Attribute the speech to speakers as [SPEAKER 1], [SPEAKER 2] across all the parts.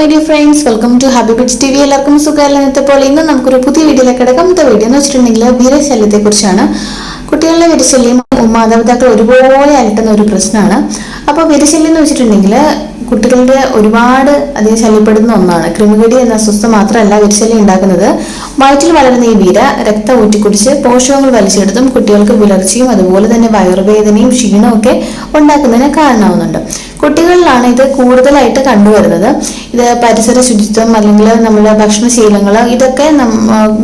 [SPEAKER 1] My dear friends welcome to hobby bits T V എല്ലാവർക്കും സുഖമല്ലെന്ന് ഇന്നത്തെ ഇന്ന് നമുക്കൊരു പുതിയ വീഡിയോയിലേക്ക് കിടക്കാം. ഇന്നത്തെ വീഡിയോ എന്ന് വെച്ചിട്ടുണ്ടെങ്കിൽ വീരശല്യത്തെ കുറിച്ചാണ് കുട്ടികളുടെ വിരശല്യം മാതാപിതാക്കൾ ഒരുപോലെ അലട്ടുന്ന ഒരു പ്രശ്നമാണ്. അപ്പോൾ വിരശല്യം എന്ന് വെച്ചിട്ടുണ്ടെങ്കിൽ കുട്ടികളുടെ ഒരുപാട് അധികം ശല്യപ്പെടുന്ന ഒന്നാണ്. ക്രിമികടി എന്ന അസ്വസ്ഥ മാത്രമല്ല വിരശല്യം ഉണ്ടാക്കുന്നത്. വയറ്റിൽ വളരുന്ന ഈ വീര രക്തം ഊറ്റിക്കുടിച്ച് പോഷകങ്ങൾ വലിച്ചെടുത്തും കുട്ടികൾക്ക് വിളർച്ചയും അതുപോലെ തന്നെ വയറുവേദനയും ക്ഷീണവും ഒക്കെ ഉണ്ടാക്കുന്നതിന് കാരണമാവുന്നുണ്ട്. കുട്ടികളിലാണ് ഇത് കൂടുതലായിട്ട് കണ്ടുവരുന്നത്. ഇത് പരിസര ശുചിത്വം അല്ലെങ്കിൽ നമ്മുടെ ഭക്ഷണശീലങ്ങൾ ഇതൊക്കെ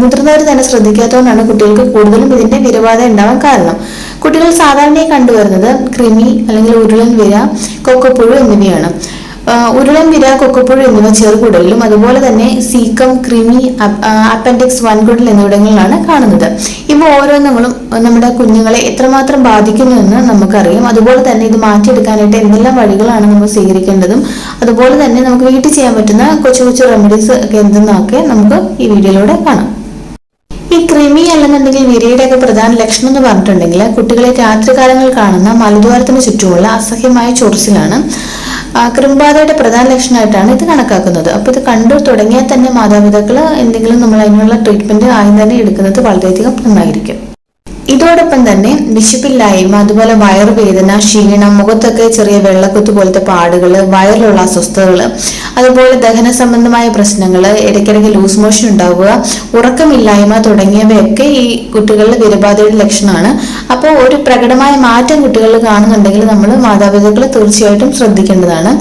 [SPEAKER 1] മുതിർന്നവർ തന്നെ ശ്രദ്ധിക്കാത്തതുകൊണ്ടാണ് കുട്ടികൾക്ക് കൂടുതലും ഇതിന്റെ വിരബാധ ഉണ്ടാവാൻ കാരണം. കുട്ടികൾ സാധാരണയായി കണ്ടുവരുന്നത് കൃമി അല്ലെങ്കിൽ ഉരുളൻ വിര കൊക്കപ്പുഴു എന്നിവയാണ്. ഉരുളൻ വിര കൊക്കപ്പുഴു എന്നിവ ചെറുകുടലിലും അതുപോലെ തന്നെ സീക്കം ക്രിമി അപ്പൻഡിക്സ് വൻകുടൽ എന്നിവിടങ്ങളിലാണ് കാണുന്നത്. ഇവ ഓരോന്നുകളും നമ്മുടെ കുഞ്ഞുങ്ങളെ എത്രമാത്രം ബാധിക്കുന്നു എന്ന് നമുക്കറിയാം. അതുപോലെ തന്നെ ഇത് മാറ്റിയെടുക്കാനായിട്ട് എന്തെല്ലാം വഴികളാണ് നമ്മൾ സ്വീകരിക്കേണ്ടതും അതുപോലെ തന്നെ നമുക്ക് വീട്ടിൽ ചെയ്യാൻ പറ്റുന്ന കൊച്ചു കൊച്ചു റെമഡീസ് എന്തെന്നൊക്കെ നമുക്ക് ഈ വീഡിയോയിലൂടെ കാണാം. ഈ കൃമി അല്ലെന്നുണ്ടെങ്കിൽ വിരിയുടെയൊക്കെ പ്രധാന ലക്ഷണം എന്ന് പറഞ്ഞിട്ടുണ്ടെങ്കിൽ കുട്ടികളെ രാത്രികാലങ്ങൾ കാണുന്ന മലദ്വാരത്തിന് ചുറ്റുമുള്ള അസഹ്യമായ ചൊറിച്ചിലാണ് കൃമ്പാതയുടെ പ്രധാന ലക്ഷണമായിട്ടാണ് ഇത് കണക്കാക്കുന്നത്. അപ്പോൾ ഇത് കണ്ടു തുടങ്ങിയാൽ തന്നെ മാതാപിതാക്കൾ എന്തെങ്കിലും നമ്മൾ അതിനുള്ള ട്രീറ്റ്മെന്റ് ആയി തന്നെ എടുക്കുന്നത് വളരെയധികം നന്നായിരിക്കും. ഇതോടൊപ്പം തന്നെ വിശപ്പില്ലായ്മ അതുപോലെ വയറുവേദന ക്ഷീണം മുഖത്തൊക്കെ ചെറിയ വെള്ളക്കുത്ത് പോലത്തെ പാടുകൾ വയറിലുള്ള അസ്വസ്ഥതകൾ അതുപോലെ ദഹന സംബന്ധമായ പ്രശ്നങ്ങൾ ഇടയ്ക്കിടയ്ക്ക് ലൂസ് മോഷൻ ഉണ്ടാവുക ഉറക്കമില്ലായ്മ തുടങ്ങിയവയൊക്കെ ഈ കുട്ടികളുടെ വിരബാധയുടെ ലക്ഷണമാണ്. അപ്പോൾ ഒരു പ്രകടമായ മാറ്റം കുട്ടികളിൽ കാണുന്നുണ്ടെങ്കിൽ നമ്മൾ മാതാപിതാക്കൾ തീർച്ചയായിട്ടും ശ്രദ്ധിക്കേണ്ടതാണ്.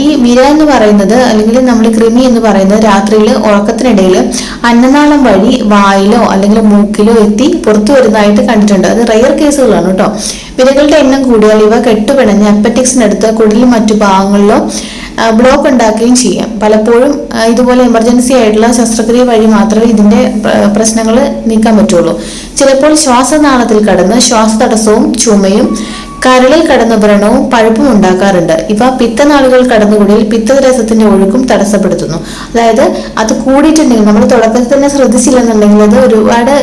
[SPEAKER 1] ഈ വിര എന്ന് പറയുന്നത് അല്ലെങ്കിൽ നമ്മൾ കൃമി എന്ന് പറയുന്നത് രാത്രിയിൽ ഉറക്കത്തിനിടയിൽ അന്നനാളം വഴി വായിലോ അല്ലെങ്കിൽ മൂക്കിലോ എത്തി പുറത്തു വരുന്നതായിട്ട് കണ്ടിട്ടുണ്ട്. അത് റയർ കേസുകളാണ് കേട്ടോ. വിരകളുടെ എണ്ണം കൂടിയാൽ ഇവ കെട്ടുപിണഞ്ഞ് അപ്പറ്റിക്സിനടുത്ത് കുടലും മറ്റു ഭാഗങ്ങളിലോ ബ്ലോക്ക് ഉണ്ടാക്കുകയും ചെയ്യാം. പലപ്പോഴും ഇതുപോലെ എമർജൻസി ആയിട്ടുള്ള ശസ്ത്രക്രിയ വഴി മാത്രമേ ഇതിന്റെ പ്രശ്നങ്ങൾ നീക്കാൻ പറ്റുള്ളൂ. ചിലപ്പോൾ ശ്വാസനാളത്തിൽ കടന്ന് ശ്വാസതടസ്സവും ചുമയും കരളിൽ കടന്ന വ്രണവും പഴുപ്പും ഉണ്ടാക്കാറുണ്ട്. ഇവ പിത്തനാളുകൾ കടന്നുകൂടിയിൽ പിത്തരസത്തിന്റെ ഒഴുക്കും തടസ്സപ്പെടുത്തുന്നു. അതായത് അത് കൂടിയിട്ടുണ്ടെങ്കിൽ നമ്മൾ തുടക്കത്തിൽ തന്നെ ശ്രദ്ധിച്ചില്ലെന്നുണ്ടെങ്കിൽ അത് ഒരുപാട്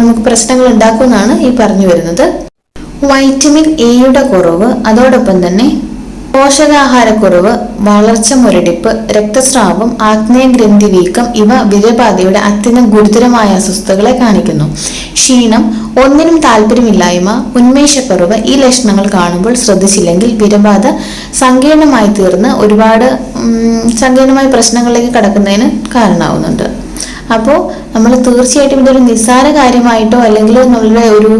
[SPEAKER 1] നമുക്ക് പ്രശ്നങ്ങൾ ഉണ്ടാക്കുമെന്നാണ് ഈ പറഞ്ഞു വരുന്നത് വൈറ്റമിൻ എയുടെ കുറവ് അതോടൊപ്പം തന്നെ പോഷകാഹാരക്കുറവ് വളർച്ച മുരടിപ്പ് രക്തസ്രാവം ആഗ്നേയഗ്രന്ഥി വീക്കം ഇവ വിരബാധയുടെ അത്യന്തം ഗുരുതരമായ അസ്വസ്ഥതകളെ കാണിക്കുന്നു. ക്ഷീണം ഒന്നിനും താല്പര്യമില്ലായ്മ ഉന്മേഷക്കുറവ് ഈ ലക്ഷണങ്ങൾ കാണുമ്പോൾ ശ്രദ്ധിച്ചില്ലെങ്കിൽ വിരബാധ സങ്കീർണമായി തീർന്ന് ഒരുപാട് സങ്കീർണമായ പ്രശ്നങ്ങളിലേക്ക് കടക്കുന്നതിന് കാരണമാവുന്നുണ്ട്. അപ്പോൾ നമ്മൾ തീർച്ചയായിട്ടും ഇതൊരു നിസ്സാര കാര്യമായിട്ടോ അല്ലെങ്കിൽ നമ്മളുടെ ഒരു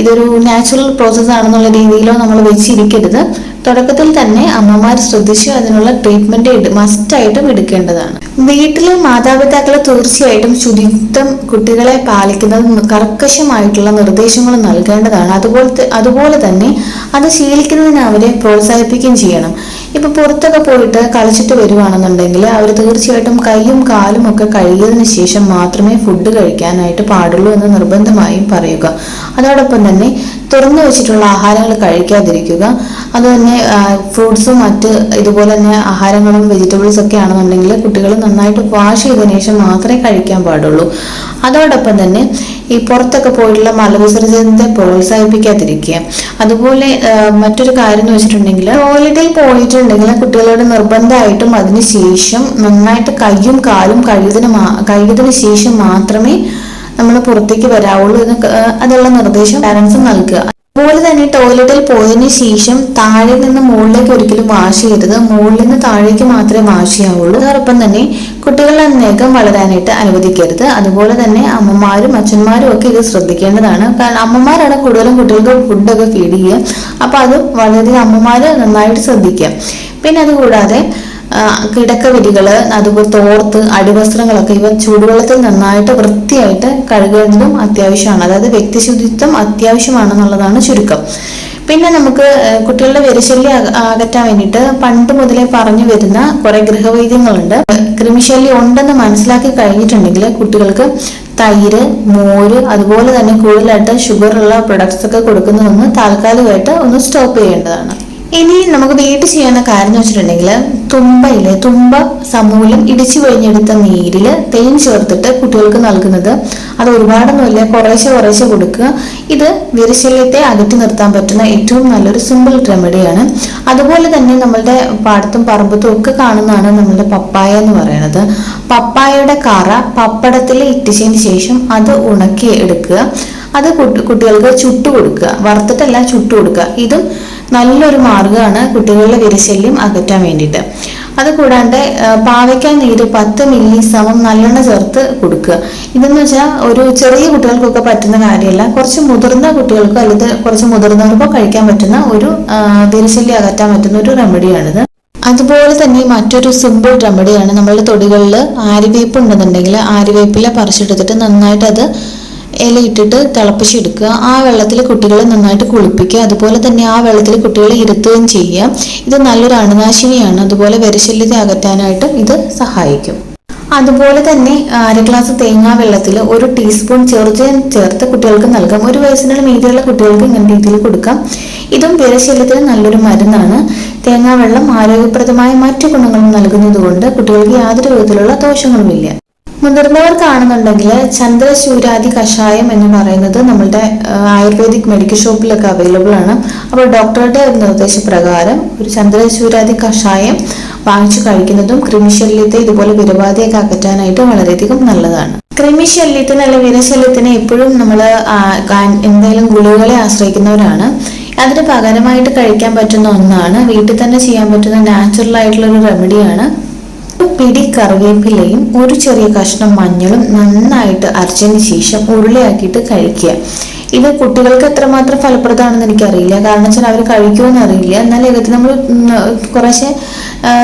[SPEAKER 1] ഇതൊരു നാച്ചുറൽ പ്രോസസ്സ് ആണെന്നുള്ള രീതിയിലോ നമ്മൾ വെച്ചിരിക്കരുത്. തുടക്കത്തിൽ തന്നെ അമ്മമാർ ശ്രദ്ധിച്ച് അതിനുള്ള ട്രീറ്റ്മെന്റ് മസ്റ്റായിട്ടും എടുക്കേണ്ടതാണ്. വീട്ടിലെ മാതാപിതാക്കൾ തീർച്ചയായിട്ടും ശുചിത്വം കുട്ടികളെ പാലിക്കുന്നത് കർക്കശമായിട്ടുള്ള നിർദ്ദേശങ്ങൾ നൽകേണ്ടതാണ്. അതുപോലെ അതുപോലെ തന്നെ അത് ശീലിക്കുന്നതിന് അവരെ പ്രോത്സാഹിപ്പിക്കുകയും ചെയ്യണം. ഇപ്പൊ പുറത്തൊക്കെ പോയിട്ട് കളിച്ചിട്ട് വരുവാണെന്നുണ്ടെങ്കിൽ അവർ തീർച്ചയായിട്ടും കൈയും കാലും ഒക്കെ കഴുകിയതിനു ശേഷം മാത്രമേ ഫുഡ് കഴിക്കാനായിട്ട് പാടുള്ളൂ എന്ന് നിർബന്ധമായും പറയുക. അതോടൊപ്പം തന്നെ തുറന്നു വെച്ചിട്ടുള്ള ആഹാരങ്ങൾ കഴിക്കാതിരിക്കുക. അതുതന്നെ ഫ്രൂട്ട്സും മറ്റ് ഇതുപോലെ തന്നെ ആഹാരങ്ങളും വെജിറ്റബിൾസ് ഒക്കെ ആണെന്നുണ്ടെങ്കിൽ കുട്ടികൾ നന്നായിട്ട് വാഷ് ചെയ്തതിനു ശേഷം മാത്രമേ കഴിക്കാൻ പാടുള്ളൂ. അതോടൊപ്പം തന്നെ ഈ പുറത്തൊക്കെ പോയിട്ടുള്ള മലവിസർജനത്തെ പ്രോത്സാഹിപ്പിക്കാതിരിക്കുക. അതുപോലെ മറ്റൊരു കാര്യം എന്ന് വെച്ചിട്ടുണ്ടെങ്കിൽ ടോയ്ലറ്റിൽ പോയിട്ടുണ്ടെങ്കിൽ കുട്ടികളോട് നിർബന്ധമായിട്ടും അതിനുശേഷം നന്നായിട്ട് കയ്യും കാലും കഴുകിയതിന് കഴുകിയതിനു ശേഷം മാത്രമേ നമ്മൾ പുറത്തേക്ക് വരാവുള്ളൂ എന്ന് അതുള്ള നിർദ്ദേശം പാരൻസ് നൽകുക. അതുപോലെ തന്നെ ടോയ്ലറ്റിൽ പോയതിന് ശേഷം താഴെ നിന്ന് മുകളിലേക്ക് ഒരിക്കലും വാഷ് ചെയ്യരുത്. മുകളിൽ നിന്ന് താഴേക്ക് മാത്രമേ വാഷ് ചെയ്യാവുള്ളൂ. അതോടൊപ്പം തന്നെ കുട്ടികൾ അന്നേക്കം വളരാനായിട്ട് അനുവദിക്കരുത്. അതുപോലെ തന്നെ അമ്മമാരും അച്ഛന്മാരും ഒക്കെ ഇത് ശ്രദ്ധിക്കേണ്ടതാണ്. കാരണം അമ്മമാരാണ് കൂടുതലും കുട്ടികൾക്ക് ഫുഡൊക്കെ ഫീഡ് ചെയ്യുക. അപ്പൊ അത് വളരെയധികം അമ്മമാര് നന്നായിട്ട് ശ്രദ്ധിക്കുക. പിന്നെ അതുകൂടാതെ കിടക്കവിരികൾ അതുപോലെ തോർത്ത് അടിവസ്ത്രങ്ങളൊക്കെ ഇവ ചൂടുവെള്ളത്തിൽ നന്നായിട്ട് വൃത്തിയായിട്ട് കഴുകേണ്ടതും അത്യാവശ്യമാണ്. അതായത് വ്യക്തിശുചിത്വം അത്യാവശ്യമാണെന്നുള്ളതാണ് ചുരുക്കം. പിന്നെ നമുക്ക് കുട്ടികളുടെ വിരശല്യം അകറ്റാൻ വേണ്ടിയിട്ട് പണ്ട് മുതലേ പറഞ്ഞു വരുന്ന കുറെ ഗൃഹവൈദ്യങ്ങളുണ്ട്. കൃമിശല്യം ഉണ്ടെന്ന് മനസ്സിലാക്കി കഴിഞ്ഞിട്ടുണ്ടെങ്കിൽ കുട്ടികൾക്ക് തൈര് മോര് അതുപോലെ തന്നെ കൂടുതലായിട്ട് ഷുഗർ ഉള്ള പ്രൊഡക്ട്സ് ഒക്കെ കൊടുക്കുന്നതൊന്ന് താൽക്കാലികമായിട്ട് ഒന്ന് സ്റ്റോപ്പ് ചെയ്യേണ്ടതാണ്. ഇനി നമുക്ക് വീട്ടിൽ ചെയ്യുന്ന കാര്യം എന്ന് വെച്ചിട്ടുണ്ടെങ്കിൽ തുമ്പയിലെ തുമ്പ സമൂലം ഇടിച്ചു കഴിഞ്ഞെടുത്ത നീരിൽ തേൻ ചേർത്തിട്ട് കുട്ടികൾക്ക് നൽകുന്നത്. അത് ഒരുപാടൊന്നുമില്ല കുറേശ്ശെ കുറേശ്ശെ കൊടുക്കുക. ഇത് വിരശല്യത്തെ അകറ്റി നിർത്താൻ പറ്റുന്ന ഏറ്റവും നല്ലൊരു സിമ്പിൾ റെമഡിയാണ് അതുപോലെ തന്നെ നമ്മളുടെ പാടത്തും പറമ്പത്തും ഒക്കെ കാണുന്നതാണ് നമ്മളുടെ പപ്പായ എന്ന് പറയുന്നത്. പപ്പായയുടെ കറ പപ്പടത്തിൽ ഇട്ടിച്ചതിന് ശേഷം അത് ഉണക്കി എടുക്കുക. അത് കുട്ടികൾക്ക് ചുട്ടു കൊടുക്കുക. വറുത്തിട്ടല്ല ചുട്ടു കൊടുക്കുക. ഇതും നല്ലൊരു മാർഗമാണ് കുട്ടികളുടെ വിരശല്യം അകറ്റാൻ വേണ്ടിയിട്ട്. അത് കൂടാണ്ട് ആ, പാവയ്ക്ക നീര് പത്ത് മില്ലി സമം നല്ലെണ്ണ ചേർത്ത് കൊടുക്കുക. ഇതെന്ന് വെച്ചാൽ ഒരു ചെറിയ കുട്ടികൾക്കൊക്കെ പറ്റുന്ന കാര്യമല്ല. കുറച്ച് മുതിർന്ന കുട്ടികൾക്കോ അല്ലെങ്കിൽ കുറച്ച് മുതിർന്നവർക്കോ കഴിക്കാൻ പറ്റുന്ന ഒരു വിരശല്യം അകറ്റാൻ പറ്റുന്ന ഒരു റെമഡിയാണിത്. അതുപോലെ തന്നെ മറ്റൊരു സിമ്പിൾ റെമഡിയാണ് നമ്മളുടെ തൊടികളിൽ ആര്യവേപ്പ് ഉണ്ടെന്നുണ്ടെങ്കിൽ ആര്യവേപ്പില പറിച്ചെടുത്തിട്ട് നന്നായിട്ട് അത് ഇലയിട്ടിട്ട് തിളപ്പിച്ചെടുക്കുക ആ വെള്ളത്തിൽ കുട്ടികളെ നന്നായിട്ട് കുളിപ്പിക്കുക. അതുപോലെ തന്നെ ആ വെള്ളത്തിൽ കുട്ടികളെ ഇരുത്തുകയും ചെയ്യുക. ഇത് നല്ലൊരു അണുനാശിനിയാണ്. അതുപോലെ വിരശല്യത്തെ അകറ്റാനായിട്ടും ഇത് സഹായിക്കും. അതുപോലെ തന്നെ അര ഗ്ലാസ് തേങ്ങാ വെള്ളത്തിൽ ഒരു ടീസ്പൂൺ ചെറുജീരകം ചേർത്ത് കുട്ടികൾക്ക് നൽകാം. ഒരു വയസ്സിനുള്ള മീതിയുള്ള കുട്ടികൾക്ക് ഇങ്ങനെ രീതിയിൽ കൊടുക്കാം. ഇതും വിരശല്യത്തിന് നല്ലൊരു മരുന്നാണ്. തേങ്ങാ വെള്ളം ആരോഗ്യപ്രദമായ മറ്റു ഗുണങ്ങളും നൽകുന്നതുകൊണ്ട് കുട്ടികൾക്ക് യാതൊരു വിധത്തിലുള്ള ദോഷങ്ങളുമില്ല. മുതിർന്നവർ കാണുന്നുണ്ടെങ്കിൽ ചന്ദ്രശൂരാദി കഷായം എന്ന് പറയുന്നത് നമ്മളുടെ ആയുർവേദിക് മെഡിക്കൽ ഷോപ്പിലൊക്കെ അവൈലബിൾ ആണ്. അപ്പോൾ ഡോക്ടറുടെ നിർദ്ദേശപ്രകാരം ഒരു ചന്ദ്രശൂരാദി കഷായം വാങ്ങിച്ചു കഴിക്കുന്നതും കൃമിശല്യത്തെ ഇതുപോലെ വിരബാധയൊക്കെ അകറ്റാനായിട്ട് വളരെയധികം നല്ലതാണ്. കൃമിശല്യത്തിന് അല്ലെങ്കിൽ വിരശല്യത്തിന് എപ്പോഴും നമ്മൾ എന്തായാലും ഗുളികകളെ ആശ്രയിക്കുന്നവരാണ്. അതിന് പകരമായിട്ട് കഴിക്കാൻ പറ്റുന്ന ഒന്നാണ് വീട്ടിൽ തന്നെ ചെയ്യാൻ പറ്റുന്ന നാച്ചുറൽ ആയിട്ടുള്ള ഒരു റെമഡിയാണ് പിടി കറിവേപ്പിലയും ഒരു ചെറിയ കഷ്ണം മഞ്ഞളും നന്നായിട്ട് അരച്ചതിന് ശേഷം ഉരുളയാക്കിയിട്ട് കഴിക്കുക. ഇത് കുട്ടികൾക്ക് എത്രമാത്രം ഫലപ്രദമാണെന്ന് എനിക്കറിയില്ല. കാരണം വെച്ചാൽ അവർ കഴിക്കുമെന്ന് അറിയില്ല. എന്നാൽ ഇതൊക്കെ നമ്മൾ കുറേശ്ശെ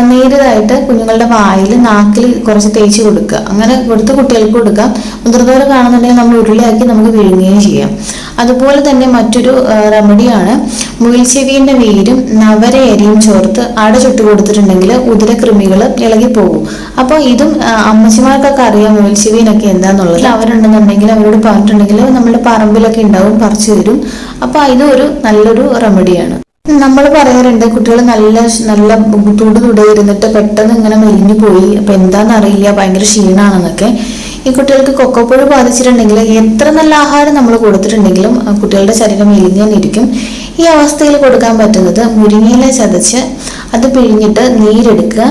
[SPEAKER 1] നേരിതായിട്ട് കുഞ്ഞുങ്ങളുടെ വായിൽ നാക്കിൽ കുറച്ച് തേച്ച് കൊടുക്കുക. അങ്ങനെ കൊടുത്ത് കുട്ടികൾക്ക് കൊടുക്കാം. മുതിർന്നവർ കാണുന്നുണ്ടെങ്കിൽ നമ്മൾ ഉരുളയാക്കി നമുക്ക് വിഴുങ്ങുകയും ചെയ്യാം. അതുപോലെ തന്നെ മറ്റൊരു റെമഡിയാണ് മുയിൽച്ചെവിയുടെ വേരും നവരയരിയും ചേർത്ത് അട ചുട്ടു കൊടുത്തിട്ടുണ്ടെങ്കിൽ ഉദരകൃമികൾ പോകും. അപ്പോൾ ഇതും അമ്മച്ചിമാർക്കൊക്കെ അറിയാം മുയിൽച്ചെവിനൊക്കെ എന്താന്നുള്ളത്. അവരുണ്ടെന്നുണ്ടെങ്കിൽ അവരോട് പറഞ്ഞിട്ടുണ്ടെങ്കിൽ നമ്മുടെ പറമ്പിലൊക്കെ ഉണ്ടാവും പറിച്ചു തരും. അപ്പോൾ ഇത് ഒരു നല്ലൊരു റെമഡിയാണ്. നമ്മൾ പറയാറുണ്ട് കുട്ടികൾ നല്ല നല്ല തുട് തുടയിരുന്നിട്ട് പെട്ടെന്ന് ഇങ്ങനെ മെലിഞ്ഞു പോയി. അപ്പൊ എന്താണെന്ന് അറിയില്ല ഭയങ്കര ക്ഷീണാണെന്നൊക്കെ. ഈ കുട്ടികൾക്ക് കൊക്കോപ്പുഴ ബാധിച്ചിട്ടുണ്ടെങ്കിൽ എത്ര നല്ല ആഹാരം നമ്മൾ കൊടുത്തിട്ടുണ്ടെങ്കിലും കുട്ടികളുടെ ശരീരം മെലിഞ്ഞു തന്നെ ഇരിക്കും. ഈ അവസ്ഥയിൽ കൊടുക്കാൻ പറ്റുന്നത് മുരിങ്ങയില ചതച്ച് അത് പിഴിഞ്ഞിട്ട് നീരെടുക്കുക.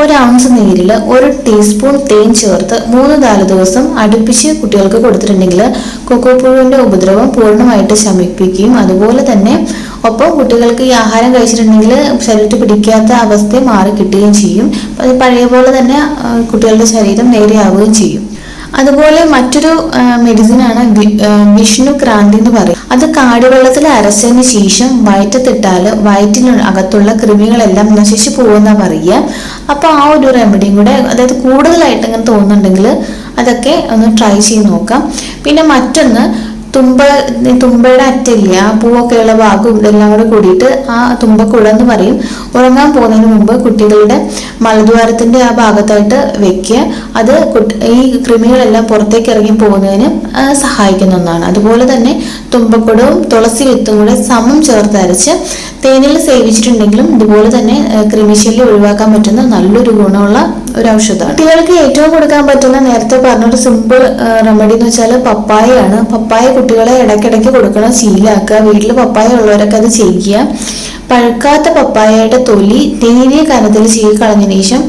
[SPEAKER 1] ഒരു ഔൺസ് നീരിൽ ഒരു ടീസ്പൂൺ തേൻ ചേർത്ത് മൂന്ന് നാല് ദിവസം അടുപ്പിച്ച് കുട്ടികൾക്ക് കൊടുത്തിട്ടുണ്ടെങ്കിൽ കൊക്കോപ്പുഴുവിന്റെ ഉപദ്രവം പൂർണമായിട്ട് ശമിപ്പിക്കുകയും അതുപോലെ തന്നെ ഒപ്പം കുട്ടികൾക്ക് ഈ ആഹാരം കഴിച്ചിട്ടുണ്ടെങ്കിൽ ശരീരത്തിൽ പിടിക്കാത്ത അവസ്ഥ മാറി കിട്ടുകയും ചെയ്യും. പഴയ പോലെ തന്നെ കുട്ടികളുടെ ശരീരം നേരെയാവുകയും ചെയ്യും. അതുപോലെ മറ്റൊരു മെഡിസിനാണ് വിഷ്ണു ക്രാന്തി എന്ന് പറയും അത് കാടിവെള്ളത്തിൽ അരച്ചതിന് ശേഷം വയറ്റത്തിട്ടാൽ വയറ്റിന് അകത്തുള്ള കൃമികളെല്ലാം നശിച്ചു പോകുന്ന പറയുക. അപ്പോൾ ആ ഒരു റെമഡിയും കൂടെ അതായത് കൂടുതലായിട്ട് ഇങ്ങനെ തോന്നുന്നുണ്ടെങ്കിൽ അതൊക്കെ ഒന്ന് ട്രൈ ചെയ്ത് നോക്കാം. പിന്നെ മറ്റൊന്ന് തുമ്പ തുമ്പയുടെ അറ്റില്ല ആ പൂവൊക്കെയുള്ള ഭാഗവും ഇതെല്ലാം കൂടെ കൂടിയിട്ട് ആ തുമ്പക്കുട എന്ന് പറയും. ഉറങ്ങാൻ പോകുന്നതിന് മുമ്പ് കുട്ടികളുടെ മലദ്വാരത്തിന്റെ ആ ഭാഗത്തായിട്ട് വെക്കുക. അത് ഈ കൃമികളെല്ലാം പുറത്തേക്ക് ഇറങ്ങി പോകുന്നതിന് സഹായിക്കുന്ന ഒന്നാണ്. അതുപോലെ തന്നെ തുമ്പക്കുടവും തുളസി വിത്തും കൂടെ സമം ചേർത്ത് അരച്ച് തേനിൽ സേവിച്ചിട്ടുണ്ടെങ്കിലും ഇതുപോലെ തന്നെ കൃമിശല്യം ഒഴിവാക്കാൻ പറ്റുന്ന നല്ലൊരു ഗുണമുള്ള ഒരു ഔഷധമാണ് കുട്ടികൾക്ക് ഏറ്റവും കൊടുക്കാൻ പറ്റുന്ന നേരത്തെ പറഞ്ഞൊരു സിമ്പിൾ റെമഡി എന്ന് വെച്ചാൽ പപ്പായയാണ്. പപ്പായ കുട്ടികളെ ഇടയ്ക്കിടയ്ക്ക് കൊടുക്കണം ശീലാക്കുക. വീട്ടിൽ പപ്പായ ഉള്ളവരൊക്കെ അത് ചെയ്യുക പഴുക്കാത്ത പപ്പായയുടെ തൊലി നേരിയ കനത്തിൽ ചീകി കളഞ്ഞതിനു ശേഷം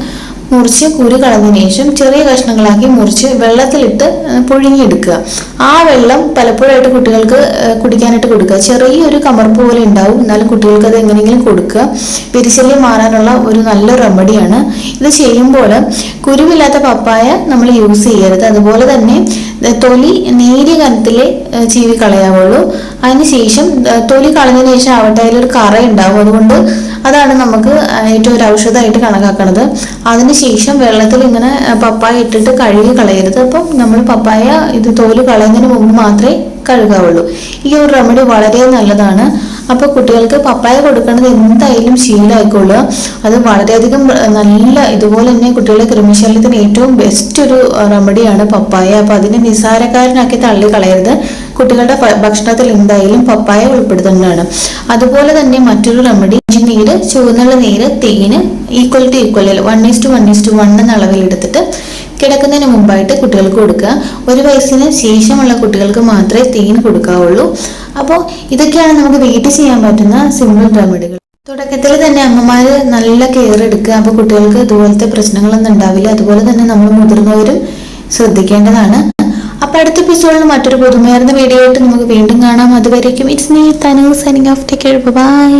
[SPEAKER 1] മുറിച്ച് കുരു കളഞ്ഞതിന് ശേഷം ചെറിയ കഷ്ണങ്ങളാക്കി മുറിച്ച് വെള്ളത്തിലിട്ട് പുഴുങ്ങിയെടുക്കുക. ആ വെള്ളം പലപ്പോഴായിട്ട് കുട്ടികൾക്ക് കുടിക്കാനായിട്ട് കൊടുക്കുക. ചെറിയൊരു കമർപ്പ് പോലെ ഉണ്ടാവും. എന്നാലും കുട്ടികൾക്ക് അത് എങ്ങനെയെങ്കിലും കൊടുക്കുക. പെരിശല്യം മാറാനുള്ള ഒരു നല്ല റെമഡിയാണ്. ഇത് ചെയ്യുമ്പോൾ കുരുവില്ലാത്ത പപ്പായ നമ്മൾ യൂസ് ചെയ്യരുത്. അതുപോലെ തന്നെ തൊലി നേരിയ കനത്തിലെ ചീവി കളയാവുള്ളൂ അതിനുശേഷം തൊലി കളഞ്ഞതിന് ശേഷം അവിടെ അതിലൊരു കറ ഉണ്ടാവും. അതുകൊണ്ട് അതാണ് നമുക്ക് ഏറ്റവും ഒരു ഔഷധമായിട്ട് കണക്കാക്കണത്. അതിനുശേഷം വെള്ളത്തിൽ ഇങ്ങനെ പപ്പായ ഇട്ടിട്ട് കഴുകി കളയരുത്. അപ്പം നമ്മൾ പപ്പായ ഇത് തോൽ കളയുന്നതിന് മുമ്പ് മാത്രമേ കഴുകാവുള്ളൂ. ഈ ഒരു റെമഡി വളരെ നല്ലതാണ്. അപ്പോൾ കുട്ടികൾക്ക് പപ്പായ കൊടുക്കുന്നത് എന്തായാലും ശീലമായിക്കൊള്ളുക അത് വളരെയധികം നല്ല ഇതുപോലെ തന്നെ കുട്ടികളുടെ കൃമിശല്യത്തിന് ഏറ്റവും ബെസ്റ്റ് ഒരു റെമഡിയാണ് പപ്പായ. അപ്പോൾ അതിനെ നിസാരക്കാരനാക്കി തള്ളി കളയരുത് കുട്ടികളുടെ ഭക്ഷണത്തിൽ എന്തായാലും പപ്പായ ഉൾപ്പെടുത്തുന്നതാണ്. അതുപോലെ തന്നെ മറ്റൊരു റെമഡി നീര് ചുവന്നുള്ള നീര് തേന് equal to equal one is two one is two one എന്ന അളവിൽ എടുത്തിട്ട് കിടക്കുന്നതിന് മുമ്പായിട്ട് കുട്ടികൾക്ക് കൊടുക്കുക. ഒരു വയസ്സിന് ശേഷമുള്ള കുട്ടികൾക്ക് മാത്രമേ തേൻ കൊടുക്കാവുള്ളൂ. അപ്പോൾ ഇതൊക്കെയാണ് നമുക്ക് വീട്ടിൽ ചെയ്യാൻ പറ്റുന്ന സിമ്പിൾ റെമഡികൾ തുടക്കത്തിൽ തന്നെ അമ്മമാർ നല്ല കെയർ എടുക്കുക. അപ്പോൾ കുട്ടികൾക്ക് ഇതുപോലത്തെ പ്രശ്നങ്ങളൊന്നും ഉണ്ടാവില്ല. അതുപോലെ തന്നെ നമ്മൾ മുതിർന്നവരും ശ്രദ്ധിക്കേണ്ടതാണ്. അപ്പൊ അടുത്ത എപ്പിസോഡിൽ മറ്റൊരു പുതുമയാർന്ന വീഡിയോ ആയിട്ട് നമുക്ക് വീണ്ടും കാണാം. അതുവരേക്കും it's me Tanu signing off take bye